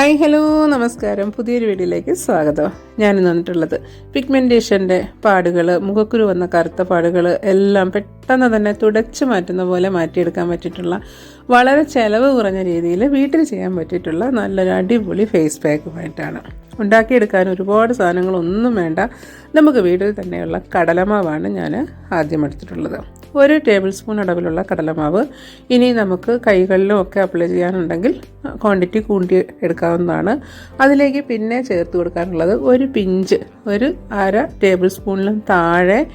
Hi hello നമസ്കാരം. പുതിയൊരു വീഡിയോയിലേക്ക് സ്വാഗതം. ഞാനിന്ന് വന്നിട്ടുള്ളത് പിഗ്മെന്റേഷന്റെ പാടുകൾ മുഖക്കുരു വന്ന കറുത്ത പാടുകൾ എല്ലാം പെട്ടെന്ന് തന്നെ തുടച്ചു മാറ്റുന്ന പോലെ മാറ്റിയെടുക്കാൻ പറ്റിയിട്ടുള്ള വളരെ ചിലവ് കുറഞ്ഞ രീതിയിൽ വീട്ടിൽ ചെയ്യാൻ പറ്റിയിട്ടുള്ള നല്ലൊരു അടിപൊളി ഫേസ് പാക്കുമായിട്ടാണ് ഉണ്ടാക്കിയെടുക്കാൻ ഒരുപാട് സാധനങ്ങളൊന്നും വേണ്ട. നമുക്ക് വീട്ടിൽ തന്നെയുള്ള കടലമാവാണ് ഞാൻ ആദ്യം എടുത്തിട്ടുള്ളത്. ഒരു ടേബിൾ സ്പൂൺ അളവിലുള്ള കടലമാവ്. ഇനി നമുക്ക് കൈകളിലും ഒക്കെ അപ്ലൈ ചെയ്യാനുണ്ടെങ്കിൽ ക്വാണ്ടിറ്റി കൂട്ടി എടുക്കാവുന്നതാണ്. അതിലേക്ക് പിന്നെ ചേർത്ത് കൊടുക്കാനുള്ളത് ഒരു പിഞ്ച് ഒരു അര ടേബിൾ സ്പൂണിലും താഴെ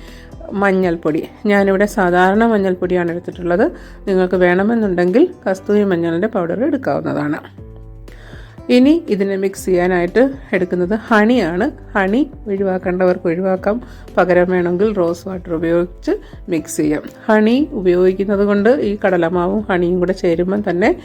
മഞ്ഞൾപ്പൊടി. ഞാനിവിടെ സാധാരണ മഞ്ഞൾപ്പൊടിയാണ് എടുത്തിട്ടുള്ളത്. നിങ്ങൾക്ക് വേണമെന്നുണ്ടെങ്കിൽ കസ്തൂരി മഞ്ഞളിന്റെ പൗഡർ എടുക്കാവുന്നതാണ്. ഇനി ഇതിനെ മിക്സ് ചെയ്യാനായിട്ട് എടുക്കുന്നത് ഹണിയാണ്. ഹണി ഒഴിവാക്കേണ്ടവർക്ക് ഒഴിവാക്കാം. പകരം വേണമെങ്കിൽ റോസ് വാട്ടർ ഉപയോഗിച്ച് മിക്സ് ചെയ്യാം. ഹണി ഉപയോഗിക്കുന്നത് കൊണ്ട് ഈ കടലമാവും ഹണിയും കൂടെ ചേരുമ്പം തന്നെ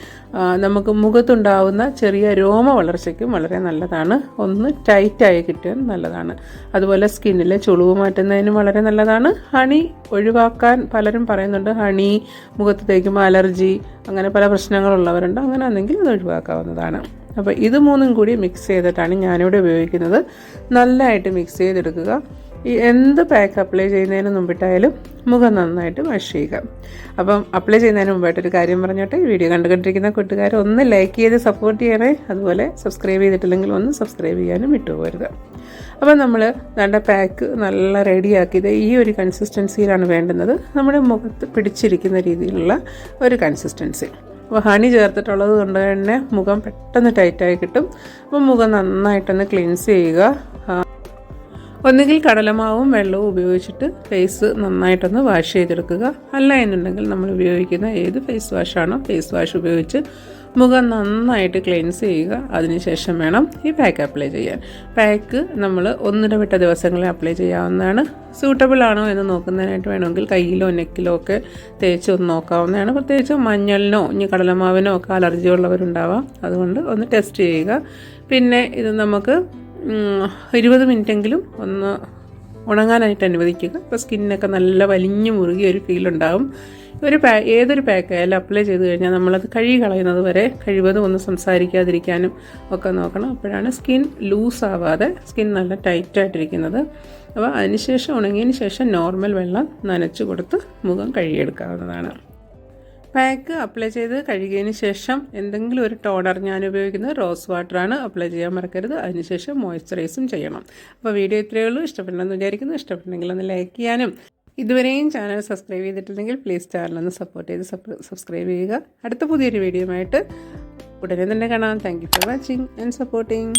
നമുക്ക് മുഖത്തുണ്ടാവുന്ന ചെറിയ രോമ വളർച്ചയ്ക്കും വളരെ നല്ലതാണ്. ഒന്ന് ടൈറ്റായി കിട്ടാൻ നല്ലതാണ്. അതുപോലെ സ്കിന്നിലെ ചുളിവ് മാറ്റുന്നതിനും വളരെ നല്ലതാണ്. ഹണി ഒഴിവാക്കാൻ പലരും പറയുന്നുണ്ട് ഹണി മുഖത്ത് തേക്കുമ്പോൾ അലർജി അങ്ങനെ പല പ്രശ്നങ്ങളുള്ളവരുണ്ട്. അങ്ങനെ ആണെങ്കിൽ അത് ഒഴിവാക്കാവുന്നതാണ്. അപ്പോൾ ഇത് മൂന്നും കൂടി മിക്സ് ചെയ്തിട്ടാണ് ഞാനിവിടെ ഉപയോഗിക്കുന്നത്. നല്ലതായിട്ട് മിക്സ് ചെയ്തെടുക്കുക. ഈ എന്ത് പാക്ക് അപ്ലൈ ചെയ്യുന്നതിന് മുമ്പിട്ടായാലും മുഖം നന്നായിട്ട് വാഷ് ചെയ്യുക. അപ്പം അപ്ലൈ ചെയ്യുന്നതിന് മുമ്പായിട്ടൊരു കാര്യം പറഞ്ഞോട്ടെ? വീഡിയോ കണ്ടുകൊണ്ടിരിക്കുന്ന കൂട്ടുകാർ ഒന്ന് ലൈക്ക് ചെയ്ത് സപ്പോർട്ട് ചെയ്യണേ. അതുപോലെ സബ്സ്ക്രൈബ് ചെയ്തിട്ടില്ലെങ്കിൽ ഒന്ന് സബ്സ്ക്രൈബ് ചെയ്യാനും വിട്ടുപോകരുത്. അപ്പം നമ്മൾ നല്ല പാക്ക് നല്ല റെഡിയാക്കിയത് ഈ ഒരു കൺസിസ്റ്റൻസിയിലാണ് വേണ്ടുന്നത്. നമ്മുടെ മുഖത്ത് പിടിച്ചിരിക്കുന്ന രീതിയിലുള്ള ഒരു കൺസിസ്റ്റൻസി അപ്പോൾ ഹണി ചേർത്തിട്ടുള്ളത് കൊണ്ട് തന്നെ മുഖം പെട്ടെന്ന് ടൈറ്റായി കിട്ടും. അപ്പോൾ മുഖം നന്നായിട്ടൊന്ന് ക്ലീൻസ് ചെയ്യുക. ഒന്നുകിൽ കടലമാവും വെള്ളവും ഉപയോഗിച്ചിട്ട് ഫേസ് നന്നായിട്ടൊന്ന് വാഷ് ചെയ്തെടുക്കുക. അല്ല എന്നുണ്ടെങ്കിൽ നമ്മൾ ഉപയോഗിക്കുന്ന ഏത് ഫേസ് വാഷാണോ ഫേസ് വാഷ് ഉപയോഗിച്ച് മുഖം നന്നായിട്ട് ക്ലീൻസ് ചെയ്യുക. അതിനുശേഷം വേണം ഈ പാക്ക് അപ്ലൈ ചെയ്യാൻ. പാക്ക് നമ്മൾ ഒന്നിടവിട്ട ദിവസങ്ങളിൽ അപ്ലൈ ചെയ്യാവുന്നതാണ്. സൂട്ടബിൾ ആണോ എന്ന് നോക്കുന്നതിനായിട്ട് വേണമെങ്കിൽ കയ്യിലോ നെക്കിലോ ഒക്കെ തേച്ച് ഒന്ന് നോക്കാവുന്നതാണ്. പ്രത്യേകിച്ച് മഞ്ഞളിനോ ഇനി കടലമാവിനോ ഒക്കെ അലർജി ഉള്ളവരുണ്ടാവാം. അതുകൊണ്ട് ഒന്ന് ടെസ്റ്റ് ചെയ്യുക. പിന്നെ ഇത് നമുക്ക് ഇരുപത് മിനിറ്റെങ്കിലും ഒന്ന് ഉണങ്ങാനായിട്ട് അനുവദിക്കുക. അപ്പോൾ സ്കിന്നൊക്കെ നല്ല വലിഞ്ഞു മുറുകിയ ഒരു ഫീൽ ഉണ്ടാകും ഒരു പാ ഏതൊരു പാക്കായാലും അപ്ലൈ ചെയ്ത് കഴിഞ്ഞാൽ നമ്മളത് കഴുകി കളയുന്നത് വരെ കഴിവതും ഒന്ന് സംസാരിക്കാതിരിക്കാനും ഒക്കെ നോക്കണം. അപ്പോഴാണ് സ്കിൻ ലൂസ് ആവാതെ സ്കിൻ നല്ല ടൈറ്റായിട്ടിരിക്കുന്നത് അപ്പോൾ അതിനുശേഷം ഉണങ്ങിയതിന് ശേഷം നോർമൽ വെള്ളം നനച്ച് കൊടുത്ത് മുഖം കഴുകിയെടുക്കാവുന്നതാണ്. പാക്ക് അപ്ലൈ ചെയ്ത് കഴുകിയതിന് ശേഷം എന്തെങ്കിലും ഒരു ടോണർ ഞാൻ ഉപയോഗിക്കുന്നത് റോസ് വാട്ടറാണ് അപ്ലൈ ചെയ്യാൻ മറക്കരുത്. അതിനുശേഷം മോയ്സ്ചറൈസും ചെയ്യണം. അപ്പോൾ വീഡിയോ ഇത്രയേ ഉള്ളൂ. ഇഷ്ടപ്പെടണമെന്ന് വിചാരിക്കുന്നു. ഇഷ്ടപ്പെട്ടെങ്കിൽ ഒന്ന് ലൈക്ക് ചെയ്യാനും. ഇതുവരെയും ചാനൽ സബ്സ്ക്രൈബ് ചെയ്തിട്ടില്ലെങ്കിൽ പ്ലീസ് ചാനലൊന്ന് സപ്പോർട്ട് ചെയ്ത് സബ്സ്ക്രൈബ് ചെയ്യുക. അടുത്ത പുതിയൊരു വീഡിയോയുമായിട്ട് ഉടനെ തന്നെ കാണാം. Thank you for watching and supporting